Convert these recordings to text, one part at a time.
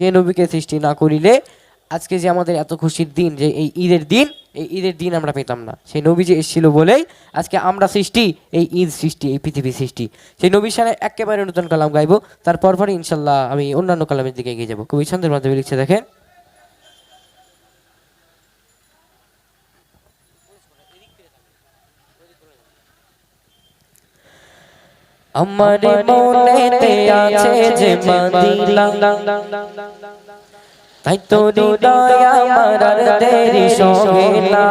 যে নবীকে সৃষ্টি না করিলে আজকে যে আমাদের এত খুশির দিন, যে এই ঈদের দিন, এই ঈদের দিন আমরা পেতাম না। সেই নবী যে এসেছিল বলেই আজকে আমরা সৃষ্টি, এই ঈদ সৃষ্টি, এই পৃথিবী সৃষ্টি। সেই নবীর সাথে একেবারে নতুন কালাম গাইবো, তারপর পরে ইনশাল্লাহ আমি অন্যান্য কালামের দিকে এগিয়ে যাব। কবি ছন্দের মাধ্যমে লিখছে দেখেন আমার মনেতে আছে যে মদিনা তাই তো হৃদয় আমার দেরি সহে না।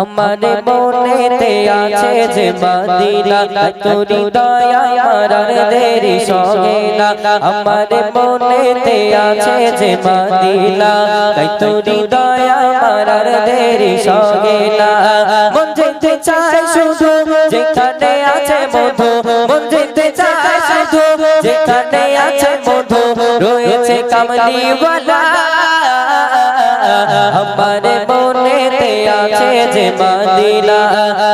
আমার মনেতে আছে যে মদিনা তাই তো হৃদয় আমার দেরি সহে না। আমার মনেতে আছে যে মদিনা তাই তো হৃদয় আমার দেরি সহে না। মন যেতে চায় শুধু যেখানে আছে মধু, মন যেতে চায় শুধু। যেখানে আছে মধু, রয়েছে কামলিওয়ালা। আমার মনেতে আছে যে মদিনা।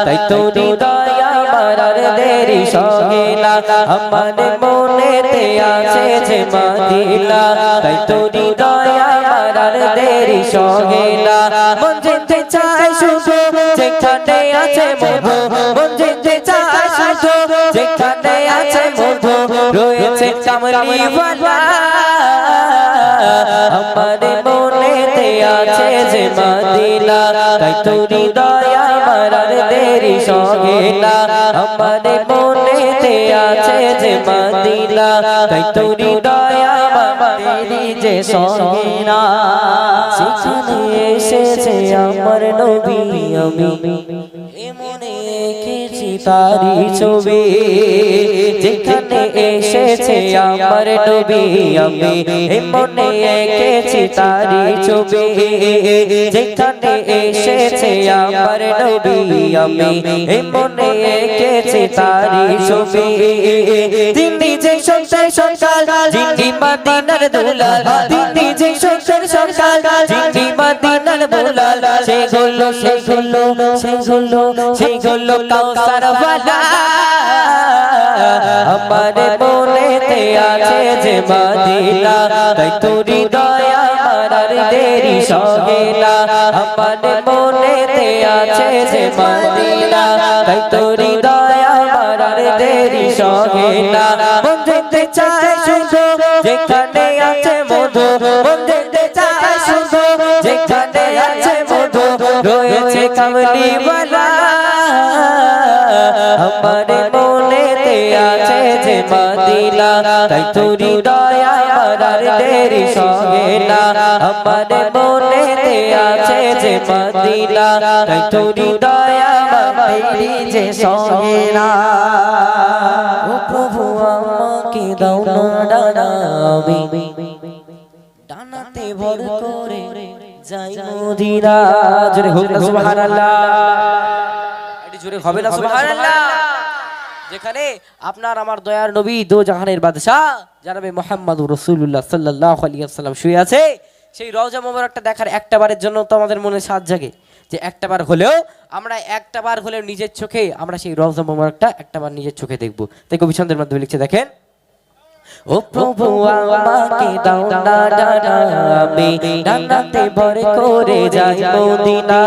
তাই তো হৃদয় আমার দেরি সহে না। আমার মনেতে আছে যে মদিনা। তাই তো হৃদয় আমার দেরি সহে না। মন যেতে কামলিওয়ালা আমার মনেতে আছে যে মদিনা। তাই তো হৃদয় আমার দেরি না। আমার মনেতে আছে যে মদিনা। তাই তো হৃদয় আমার দেরি যে সহে সেখানে এসেছে আমার নবী আমি। এমনে এঁকেছি তারি ছবি। যেখানে এসেছে আমার নবী আমি এমনে এঁকেছি তারি ছবি। যেখানে এসেছে আমার নবী আমি এমনে এঁকেছি তারি ছবি। তিনি যে সন্তান সকাল যিনি মদিনার দুলাল। তিনি যে সন্তান সকাল যিনি মদিনার দুলাল। সে হলো সে হলো সে হলো সে কাউসার ওয়ালা আমার মনেতে আছে যে মদিনা তাই তো হৃদয় আমার দেরি সহে আমার মনেতে আছে যে মদিনা তাই তো হৃদয় আমার দেরি না। মন যেতে চায় শুধু যেখানে আছে মধু। মন যেতে চায় শুধু যেখানে আছে মধু। রয়েছে কামলিওয়ালা মদিনা তাই তো হৃদয় আমার দেরি সহে না। আমার মনেতে আছে যে মদিনা। তাই তো হৃদয় আমার যে সহে না। ও প্রভু আমাকে দাও না ডানা আমি ডানাতে ভর করে যাই মদিনা। জোরে হোক সুবহানাল্লাহ। এটি জোরে হবে না সুবহানাল্লাহ। যেখানে আপনার আমার দয়ার নবী দো জাহানের বাদশাহ, জানাবে মোহাম্মদ রসুল্লাহ সাল্লাহ আলিয়াল্লাম শুয়ে আছে। সেই রওজা মোবারকটা দেখার একটা বারের জন্য তো আমাদের মনে সাত জাগে যে একটা বার হলেও আমরা একটা বার হলেও নিজের চোখে আমরা সেই রওজা মোবারকটা একটা বার নিজের চোখে দেখব। তাই কবি ছন্দের মাধ্যমে লিখছে, দেখেন ও প্রভু, আমাকে দাও না ডানা আমি ডানাতে ভর করে যাই মদিনা।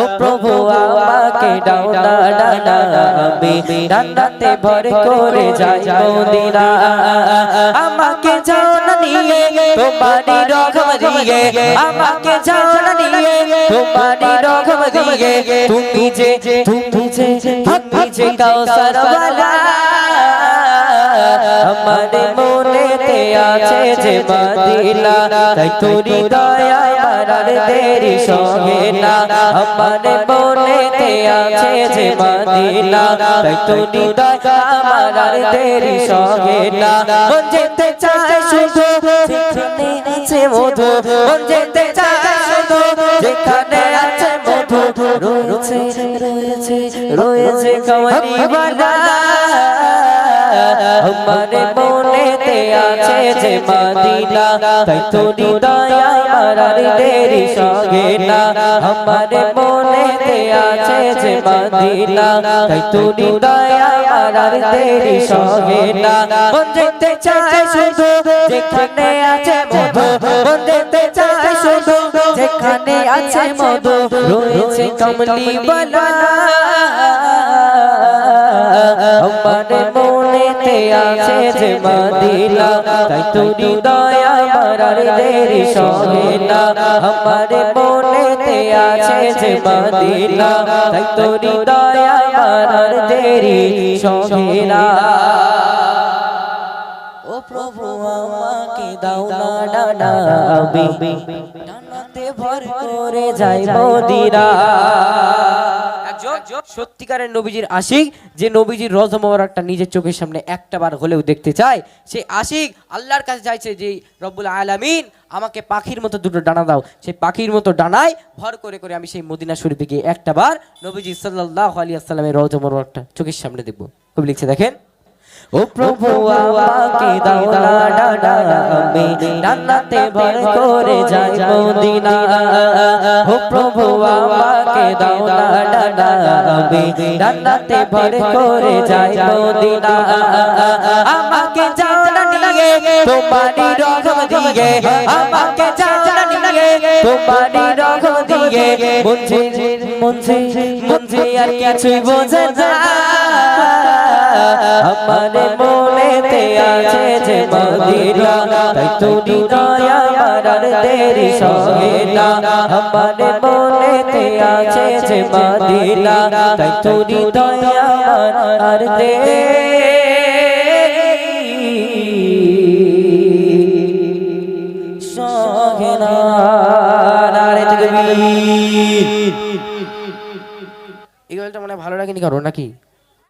ও প্রভু, আমাকে দাও না ডানা আমি ডানাতে ভর করে যাই মদিনা। আমাকে যাও না নিয়ে, তোমারি রঘম দিয়ে, আমাকে যাও না নিয়ে, তোমারি রঘম দিয়ে, তুমি যে তুমি যে তুমি যে কাউসার ওয়ালা আমার মনেতে আছে যে মদিনা তাই তোরি দয়া আমার দেরি সহে না আমার মনেতে আছে যে মদিনা তাই তোরি দয়া আমার দেরি সহে না যেতে চায় শুধু যেখানে আছে মধু যেতে চায় শুধু যেখানে আছে মধু রয়েছে রয়েছে রয়েছে কমলি বালা আমার মনেতে আছে যে মদিনা, তাই তো হৃদয় আমার আর দেরি সঙ্গে না। আমার মনেতে আছে যে মদিনা, তাই তো হৃদয় আমার আর দেরি সঙ্গে না। যেতে চায় শুধু যেখানে আছে মধু যেতে চায় শুধু যেখানে আছে মধু, রয়েছে কমলি বলা। আমার মনেতে আছে যে মদিনা, তাই তো হৃদয় আমার দেরি সহে না। আমার মনেতে আছে যে মদিনা, তাই তো হৃদয় আমার দেরি সহে ও প্রভু, আমাকে দাও না ডানা আমি। ডানাতে ভর করে যাই মদিনা। সত্যিকারের নবীজির আশিক, যে নবীজির রজ নিজের চোখের সামনে একটা বার হলেও দেখতে চায়, সেই আশিক আল্লাহর কাছে চাইছে যে, রব্বুল আলামিন, আমাকে পাখির মতো দুটো ডানা দাও। সেই পাখির মতো ডানায় ভর করে করে আমি সেই মদিনা শরীফে গিয়ে একটা বার নবীজি সাল্লাল্লাহু আলাইহি আসসালামের রজ মোবারকটা চোখের সামনে দেখব। কবি লিখছে, দেখেন। ও প্রভু, আমাকে দাও ডানা, আমি ডানাতে ভর করে যাই মদিনা ও প্রভু, আমাকে দাও না আমি ভর করে যাই মদিনা। আমাকে যাও না নিয়ে তোমারি রকম দিয়ে, আমাকে যাও না নিয়ে তোমারি রকম দিয়ে। মুঝে মুঝে মুঝে আর কিছুই বোঝে না। আমার মনেতে আছে যে মদিনা, তাই তো হৃদয় আমার দেরি সহে আমার মনেতে আছে যে মদিনা তাই তো হৃদয় আর মনে হয় ভালো লাগেনি কারও নাকি?